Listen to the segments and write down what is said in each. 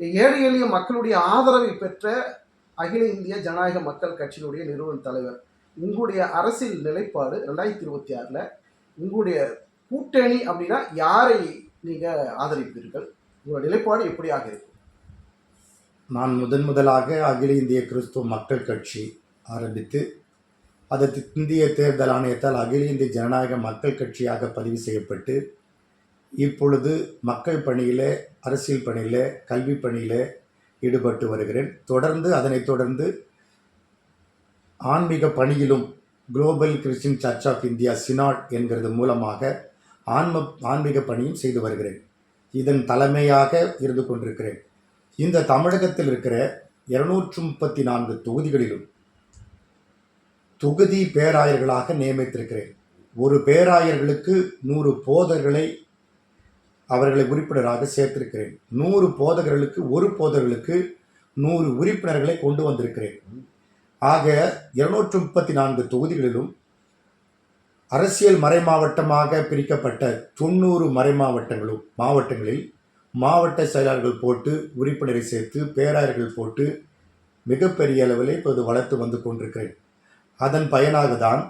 ஏழை எளிய மக்களுடைய ஆதரவை பெற்ற அகில இந்திய ஜனநாயக மக்கள் கட்சியினுடைய நிறுவன தலைவர். உங்களுடைய அரசியல் நிலைப்பாடு ரெண்டாயிரத்தி இருபத்தி ஆறில் உங்களுடைய கூட்டணி அப்படின்னா யாரை நீங்கள் ஆதரிப்பீர்கள்? உங்களுடைய நிலைப்பாடு எப்படியாக இருக்கும்? நான் முதன் முதலாக அகில இந்திய கிறிஸ்துவ மக்கள் கட்சி ஆரம்பித்து அது இந்திய தேர்தல் ஆணையத்தால் அகில இந்திய ஜனநாயக மக்கள் கட்சியாக பதிவு செய்யப்பட்டு இப்பொழுது மக்கள் பணியிலே அரசியல் பணியிலே கல்வி பணியிலே ஈடுபட்டு வருகிறேன். தொடர்ந்து அதனைத் தொடர்ந்து ஆன்மீக பணியிலும் global Christian church of India synod என்கிறது மூலமாக ஆன்ம ஆன்மீக பணியும் செய்து வருகிறேன். இதன் தலைமையாக இருந்து கொண்டிருக்கிறேன். இந்த தமிழகத்தில் இருக்கிற இருநூற்று முப்பத்தி நான்கு தொகுதிகளிலும் தொகுதி பேராயர்களாக நியமித்திருக்கிறேன். ஒரு பேராயர்களுக்கு நூறு போதர்களை அவர்களை உறுப்பினராக சேர்த்திருக்கிறேன். நூறு போதகர்களுக்கு ஒரு போதகர்களுக்கு நூறு உறுப்பினர்களை கொண்டு வந்திருக்கிறேன். ஆக இருநூற்று முப்பத்தி நான்கு தொகுதிகளிலும் அரசியல் மறைமாவட்டமாக பிரிக்கப்பட்ட தொண்ணூறு மறைமாவட்டங்களும் மாவட்டங்களில் மாவட்ட செயலாளர்கள் போட்டு உறுப்பினரை சேர்த்து பேராயர்கள் போட்டு மிகப்பெரிய அளவில் இப்போது வளர்த்து வந்து கொண்டிருக்கிறேன். அதன் பயனாக தான்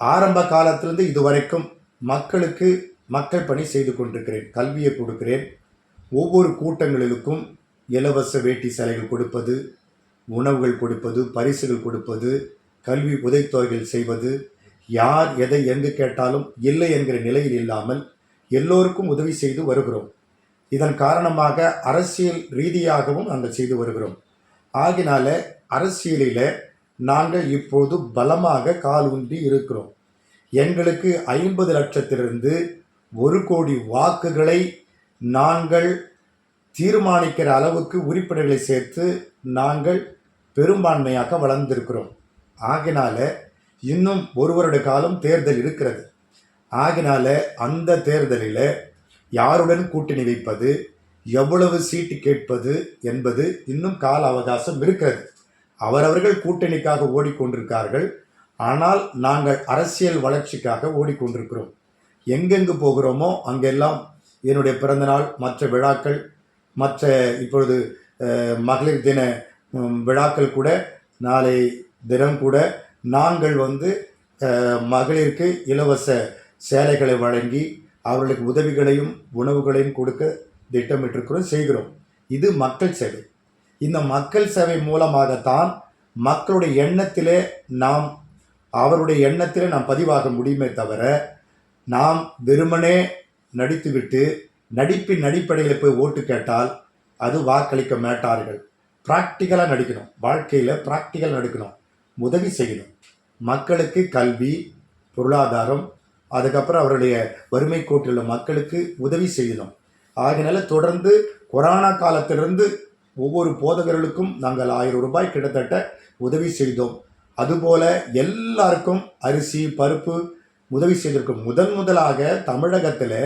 ஆரம்ப காலத்திலிருந்து இதுவரைக்கும் மக்களுக்கு மக்கள் பணி செய்து கொண்டிருக்கிறேன் கல்வியை கொடுக்கிறேன். ஒவ்வொரு கூட்டங்களுக்கும் இலவச வேட்டி சேலைகள் கொடுப்பது உணவுகள் கொடுப்பது பரிசுகள் கொடுப்பது கல்வி உதவித்தொகைகள் செய்வது. யார் எதை எங்கு கேட்டாலும் இல்லை என்கிற நிலையில் இல்லாமல் எல்லோருக்கும் உதவி செய்து வருகிறோம். இதன் காரணமாக அரசியல் ரீதியாகவும் நாங்கள் செய்து வருகிறோம். ஆகினால அரசியலில் நாங்கள் இப்போது பலமாக கால் ஊன்றி இருக்கிறோம். எங்களுக்கு ஐம்பது லட்சத்திலிருந்து ஒரு கோடி வாக்குகளை நாங்கள் தீர்மானிக்கிற அளவுக்கு உறுப்பினர்களை சேர்த்து நாங்கள் பெரும்பான்மையாக வளர்ந்திருக்கிறோம். ஆகினால இன்னும் ஒரு வருட காலம் தேர்தல் இருக்கிறது. ஆகினால அந்த தேர்தலில் யாருடன் கூட்டணி வைப்பது எவ்வளவு சீட்டு கேட்பது என்பது இன்னும் கால அவகாசம் இருக்கிறது. அவரவர்கள் கூட்டணிக்காக ஓடிக்கொண்டிருக்கார்கள். ஆனால் நாங்கள் அரசியல் வளர்ச்சிக்காக ஓடிக்கொண்டிருக்கிறோம். எங்கெங்கு போகிறோமோ அங்கெல்லாம் என்னுடைய பிறந்தநாள் மற்ற விழாக்கள் மற்ற இப்பொழுது மகளிர் தின விழாக்கள் கூட நாளை தினம் கூட நாங்கள் வந்து மகளிருக்கு இலவச சேலைகளை வழங்கி அவர்களுக்கு உதவிகளையும் உணவுகளையும் கொடுக்க திட்டமிட்டிருக்கிறோம் செய்கிறோம். இது மக்கள் சேவை. இந்த மக்கள் சேவை மூலமாகத்தான் மக்களுடைய எண்ணத்திலே நாம் அவருடைய எண்ணத்திலே நாம் பதிவாக முடியுமே தவிர நாம் வெறுமனே நடித்துவிட்டு நடிப்பின் அடிப்படையில் போய் ஓட்டு கேட்டால் அது வாக்களிக்க மாட்டார்கள். ப்ராக்டிக்கலாக நடிக்கணும். வாழ்க்கையில் ப்ராக்டிக்கல் நடிக்கணும். உதவி செய்யணும். மக்களுக்கு கல்வி பொருளாதாரம் அதுக்கப்புறம் அவருடைய வறுமை கோட்டில் உள்ள மக்களுக்கு உதவி செய்யணும். ஆகினால தொடர்ந்து கொரோனா காலத்திலிருந்து ஒவ்வொரு போதகர்களுக்கும் நாங்கள் ஆயிரம் ரூபாய் கிட்டத்தட்ட உதவி செய்தோம். அதுபோல எல்லாருக்கும் அரிசி பருப்பு உதவி செய்திருக்கும். முதன் முதலாக தமிழகத்தில்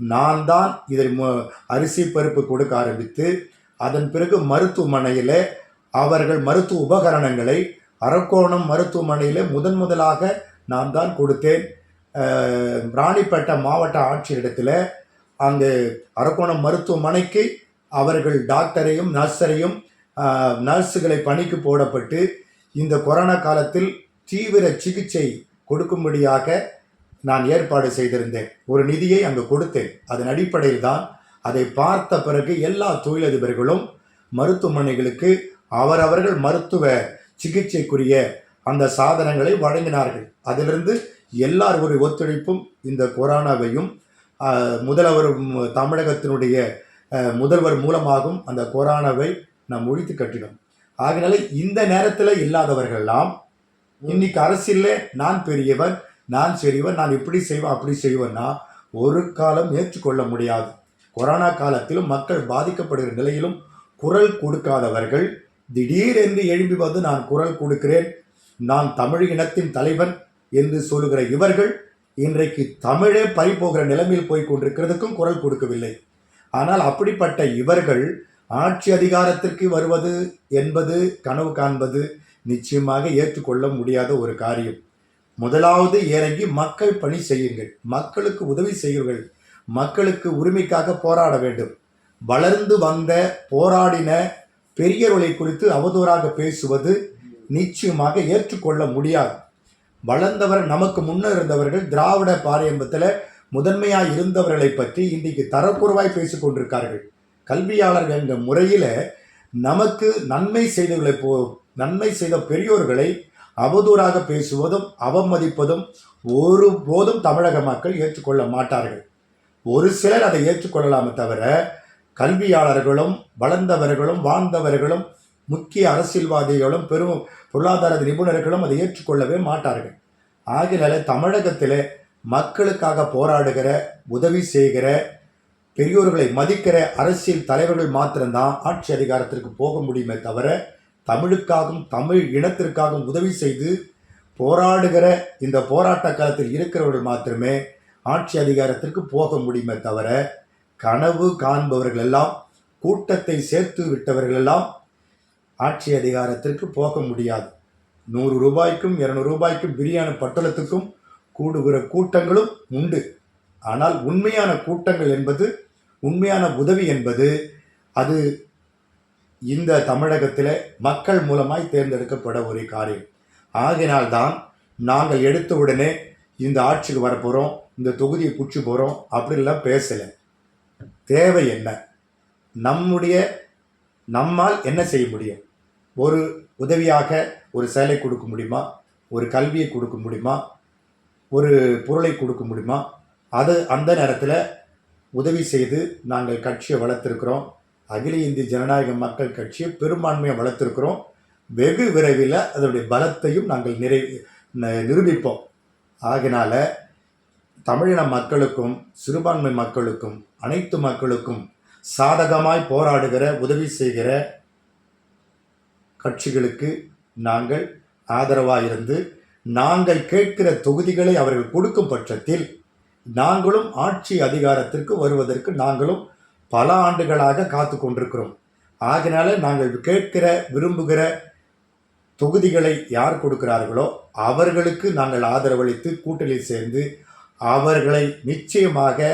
நான் தான் இதை அரிசி பருப்பு கொடுக்க ஆரம்பித்து அதன் பிறகு மருத்துவமனையில் அவர்கள் மருத்துவ உபகரணங்களை அரக்கோணம் மருத்துவமனையில் முதன் முதலாக நான் தான் கொடுத்தேன். ராணிப்பேட்டை மாவட்ட ஆட்சியரிடத்தில் அங்கு அரக்கோணம் மருத்துவமனைக்கு அவர்கள் டாக்டரையும் நர்ஸரையும் நர்ஸுகளை பணிக்கு போடப்பட்டு இந்த கொரோனா காலத்தில் தீவிர சிகிச்சை கொடுக்கும்படியாக நான் ஏற்பாடு செய்திருந்தேன். ஒரு நிதியை அங்கு கொடுத்தேன். அதன் அடிப்படையில் தான் அதை பார்த்த பிறகு எல்லா தொழிலதிபர்களும் மருத்துவமனைகளுக்கு அவரவர்கள் மருத்துவ சிகிச்சைக்குரிய அந்த சாதனங்களை வழங்கினார்கள். அதிலிருந்து எல்லார் ஒரு ஒத்துழைப்பும் இந்த கொரோனாவையும் முதல்வர் தமிழகத்தினுடைய முதல்வர் மூலமாகவும் அந்த கொரோனாவை நாம் ஒழித்து கட்டினோம். ஆகினால இந்த நேரத்தில் இல்லாதவர்கள்லாம் இன்னைக்கு அரசியலில் நான் பெரியவன் நான் பெரியவன் நான் இப்படி செய்வேன் அப்படி செய்வேன்னா ஒரு காலம் ஏற்றுக்கொள்ள முடியாது. கொரோனா காலத்திலும் மக்கள் பாதிக்கப்படுகிற நிலையிலும் குரல் கொடுக்காதவர்கள் திடீரென்று எழும்பி வந்து நான் குரல் கொடுக்கிறேன் நான் தமிழ் இனத்தின் தலைவன் என்று சொல்லுகிற இவர்கள் இன்றைக்கு தமிழே பறிபோகிற நிலைமையில் போய் கொண்டிருக்கிறதுக்கும் குரல் கொடுக்கவில்லை. ஆனால் அப்படிப்பட்ட இவர்கள் ஆட்சி அதிகாரத்திற்கு வருவது என்பது கனவு காண்பது நிச்சயமாக ஏற்றுக்கொள்ள முடியாத ஒரு காரியம். முதலாவது இறங்கி மக்கள் பணி செய்யுங்கள். மக்களுக்கு உதவி செய்யுங்கள். மக்களுக்கு உரிமைக்காக போராட வேண்டும். வளர்ந்து வந்த போராடின பெரியவர்களை குறித்து அவதூறாக பேசுவது நிச்சயமாக ஏற்றுக்கொள்ள முடியாது. வளர்ந்தவர் நமக்கு முன்னர் இருந்தவர்கள் திராவிட பாரம்பத்தில் முதன்மையாக இருந்தவர்களை பற்றி இன்றைக்கு தரக்குறைவாய் பேசிக்கொண்டிருக்கார்கள் கல்வியாளர்கள் என்ற முறையில் நமக்கு நன்மை செய்தவர்களை போ நன்மை செய்த பெரியோர்களை அவதூறாக பேசுவதும் அவமதிப்பதும் ஒரு போதும் தமிழக மக்கள் ஏற்றுக்கொள்ள மாட்டார்கள். ஒரு சிலர் அதை ஏற்றுக்கொள்ளலாமே தவிர கல்வியாளர்களும் வளர்ந்தவர்களும் வாழ்ந்தவர்களும் முக்கிய அரசியல்வாதிகளும் பெரும் பொருளாதார நிபுணர்களும் அதை ஏற்றுக்கொள்ளவே மாட்டார்கள். ஆகினால தமிழகத்தில் மக்களுக்காக போராடுகிற உதவி செய்கிற பெரியோர்களை மதிக்கிற அரசியல் தலைவர்கள் மாத்திரம்தான் ஆட்சி அதிகாரத்திற்கு போக முடியுமே தவிர தமிழுக்காகவும் தமிழ் இனத்திற்காகவும் உதவி செய்து போராடுகிற இந்த போராட்ட காலத்தில் இருக்கிறவர்கள் மாத்திரமே ஆட்சி அதிகாரத்திற்கு போக முடியுமே தவிர கனவு காண்பவர்கள் எல்லாம் கூட்டத்தை சேர்த்து விட்டவர்கள் எல்லாம் ஆட்சி அதிகாரத்திற்கு போக முடியாது. நூறு ரூபாய்க்கும் இரநூறு ரூபாய்க்கும் பிரியாணி பட்டணத்துக்கும் கூடுகிற கூட்டங்களும் உண்டு. ஆனால் உண்மையான கூட்டங்கள் என்பது உண்மையான உதவி என்பது அது இந்த தமிழகத்தில் மக்கள் மூலமாய் தேர்ந்தெடுக்கப்பட ஒரு காரியம். ஆகினால்தான் நாங்கள் எடுத்த உடனே இந்த ஆட்சிக்கு வரப்போகிறோம் இந்த தொகுதியை பிடிச்சி போகிறோம் அப்படிலாம் பேசலை. தேவை என்ன? நம்முடைய நம்மால் என்ன செய்ய முடியும்? ஒரு உதவியாக ஒரு சேலை கொடுக்க முடியுமா? ஒரு கல்வியை கொடுக்க முடியுமா? ஒரு பொருளை கொடுக்க முடியுமா? அது அந்த நேரத்தில் உதவி செய்து நாங்கள் கட்சியை வளர்த்துருக்குறோம். அகில இந்திய ஜனநாயக மக்கள் கட்சியை பெரும்பான்மையை வளர்த்துருக்குறோம். வெகு விரைவில் அதனுடைய பலத்தையும் நாங்கள் நிறை ந- நிரூபிப்போம். ஆகினால தமிழின மக்களுக்கும் சிறுபான்மை மக்களுக்கும் அனைத்து மக்களுக்கும் சாதகமாய் போராடுகிற உதவி செய்கிற கட்சிகளுக்கு நாங்கள் ஆதரவாக இருந்து நாங்கள் கேட்கிற தொகுதிகளை அவர்கள் கொடுக்கும் பட்சத்தில் நாங்களும் ஆட்சி அதிகாரத்திற்கு வருவதற்கு நாங்களும் பல ஆண்டுகளாக காத்து கொண்டிருக்கிறோம். ஆகினால நாங்கள் கேட்கிற விரும்புகிற தொகுதிகளை யார் கொடுக்கிறார்களோ அவர்களுக்கு நாங்கள் ஆதரவளித்து கூட்டணியில் சேர்ந்து அவர்களை நிச்சயமாக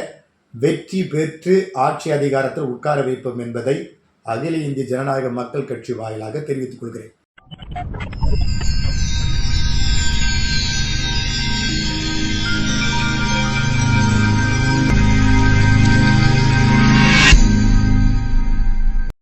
வெற்றி பெற்று ஆட்சி அதிகாரத்தில் உட்கார வைப்போம் என்பதை அகில இந்திய ஜனநாயக மக்கள் கட்சி வாயிலாக தெரிவித்துக் கொள்கிறேன்.